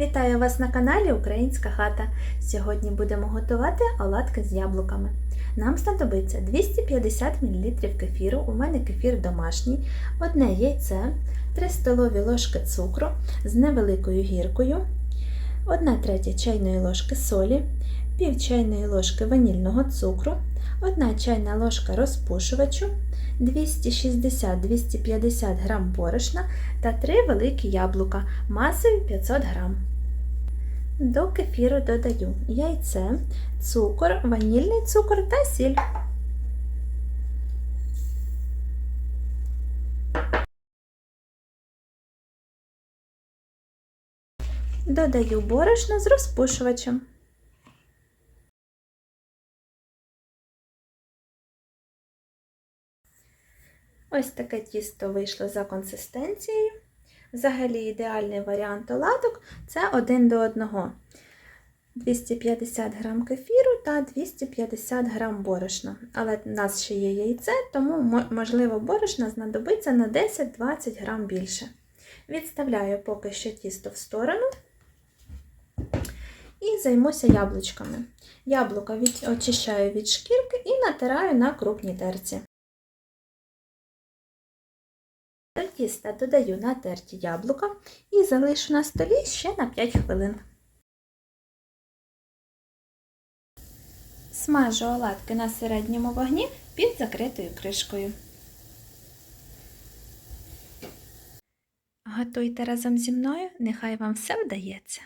Вітаю вас на каналі Українська хата. Сьогодні будемо готувати оладки з яблуками. Нам знадобиться 250 мл кефіру, у мене кефір домашній, одне яйце, 3 столові ложки цукру з невеликою гіркою, 1 третя чайної ложки солі, пів чайної ложки ванільного цукру, 1 чайна ложка розпушувачу, 260-250 г борошна та 3 великі яблука масою 500 г. До кефіру додаю яйце, цукор, ванільний цукор та сіль. Додаю борошно з розпушувачем. Ось таке тісто вийшло за консистенцією. Взагалі ідеальний варіант оладок це один до одного. 250 г кефіру та 250 г борошна. Але в нас ще є яйце, тому, можливо, борошна знадобиться на 10-20 г більше. Відставляю поки що тісто в сторону і займуся яблучками. Яблука від... очищаю від шкірки і натираю на крупній терці. До тіста додаю натерті яблука і залишу на столі ще на 5 хвилин. Смажу оладки на середньому вогні під закритою кришкою. Готуйте разом зі мною, нехай вам все вдається.